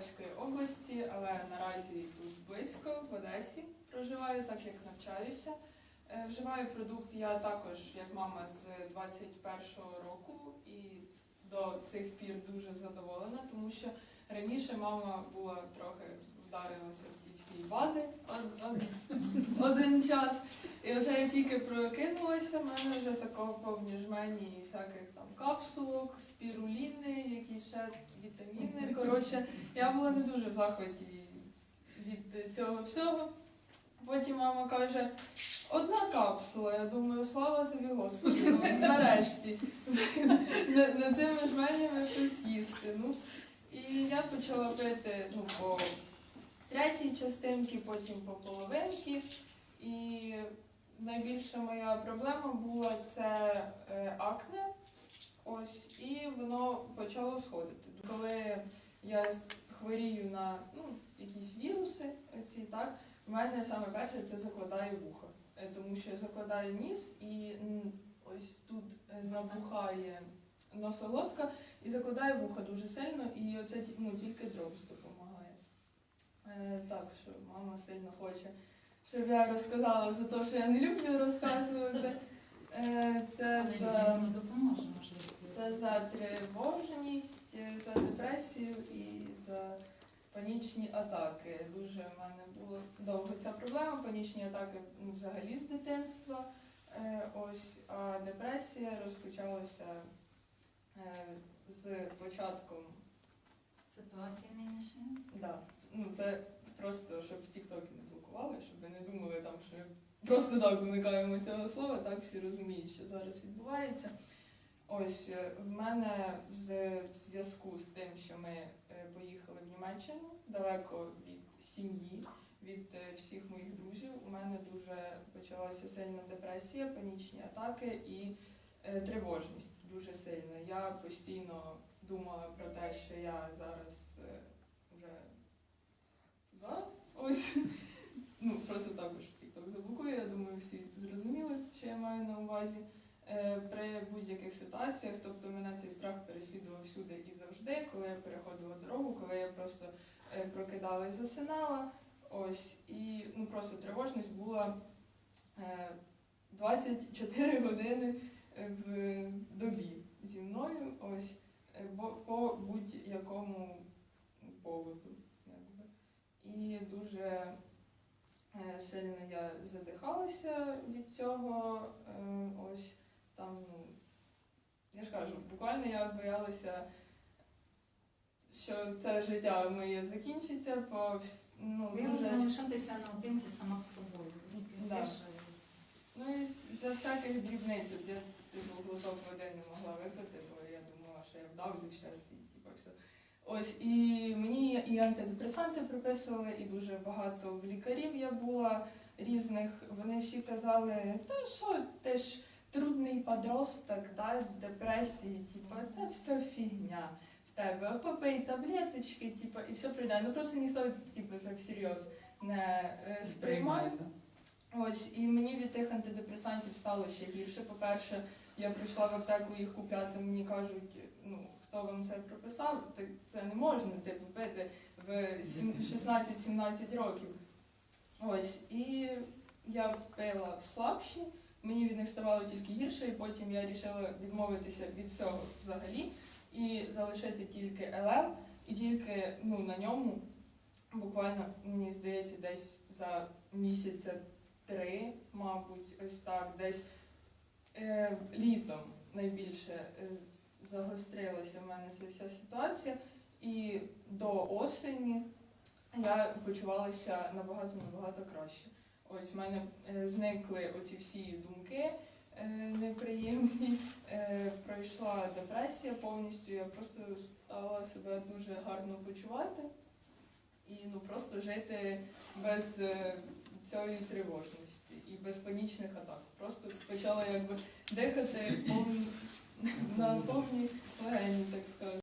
Миколаївської області, але наразі тут близько, в Одесі проживаю, так як навчаюся. Е, Вживаю продукт я також, як мама, з 21-го року і до цих пір дуже задоволена, тому що раніше мама була трохи од- один час. І оце я тільки прокинулася, в мене вже такого повні жмені всяких там капсулок, спіруліни, якісь ще вітаміни. Коротше, я була не дуже в захваті від цього всього. Потім мама каже, одна капсула. Я думаю, слава тобі, Господи, ну, нарешті. На, цими жменями щось їсти. Ну, і я почала пити ну, по третій частинці, потім по половинці. І найбільша моя проблема була це е, акне. Ось, і воно почало сходити. Коли я хворію на ну, якісь віруси, оці, так, в мене саме перше це закладає вуха. Е, Тому що закладає ніс і ось тут е, набухає носолодка і закладає вуха дуже сильно, і оце ну, тільки дропс допомагає. Е, так, що мама сильно хоче, щоб я розказала за те, що я не люблю розказувати. Е, це за... допоможе. Це за тривожність, за депресію і за панічні атаки. Дуже в мене була довго ця проблема. Панічні атаки ну, взагалі з дитинства. Е, ось, а депресія розпочалася з початком. Ситуація нинішня. Да, ну це просто щоб в Тіктокі не блокували, щоб ви не думали там, що просто так уникаємо цього слова, так всі розуміють, що зараз відбувається. Ось е, в мене в зв'язку з тим, що ми е, поїхали в Німеччину далеко від сім'ї, від е, всіх моїх друзів, у мене дуже почалася сильна депресія, панічні атаки і тривожність дуже сильна. Я постійно думала про те, що я зараз вже туди. Ось. Ну, просто також TikTok заблокує, я думаю, всі зрозуміли, що я маю на увазі. Е, При будь-яких ситуаціях, тобто мене цей страх переслідував всюди і завжди, коли я переходила дорогу, коли я просто е, прокидала і засинала. Ось, і ну, просто тривожність була е, 24 години е, в добі зі мною. Ось, е, бо- по будь-якому поводу. Якби. І дуже е, сильно я задихалася від цього. Е, Ось там, ну, я ж кажу, буквально я боялася, що це життя моє закінчиться, по ну, дуже залишатися наодинці сама з собою. Да. Ну і за всяких дрібниць, от я типу, глоток води не могла випити, бо я думала, що я вдавлю зараз і типу все. Ось і антидепресанти приписували, і дуже багато в лікарів я була різних. Вони всі казали, та що, ти ж трудний подросток, да, депресії, типу, це все фігня в тебе. Попий таблеточки, типу, і все прийде. Ну просто ніхто типу, це всерйоз не е, сприймає. Ось, і мені від тих антидепресантів стало ще гірше. По-перше, я прийшла в аптеку їх купляти, мені кажуть, ну, хто вам це прописав, так це не можна типу, пити в 16-17 років. Ось, і я пила слабші, мені від них ставало тільки гірше, і потім я вирішила відмовитися від всього взагалі і залишити тільки ЛМ, і тільки ну, на ньому буквально, мені здається, десь за місяця три, мабуть, ось так, десь е, літом найбільше е, загострилася в мене ця вся ситуація. І до осені я почувалася набагато набагато краще. Ось в мене е, зникли оці всі думки е, неприємні. Пройшла депресія повністю. Я просто стала себе дуже гарно почувати і ну просто жити без е, цієї тривожності і без панічних атак. Просто почала якби дихати пов... на повні легені, так скажемо.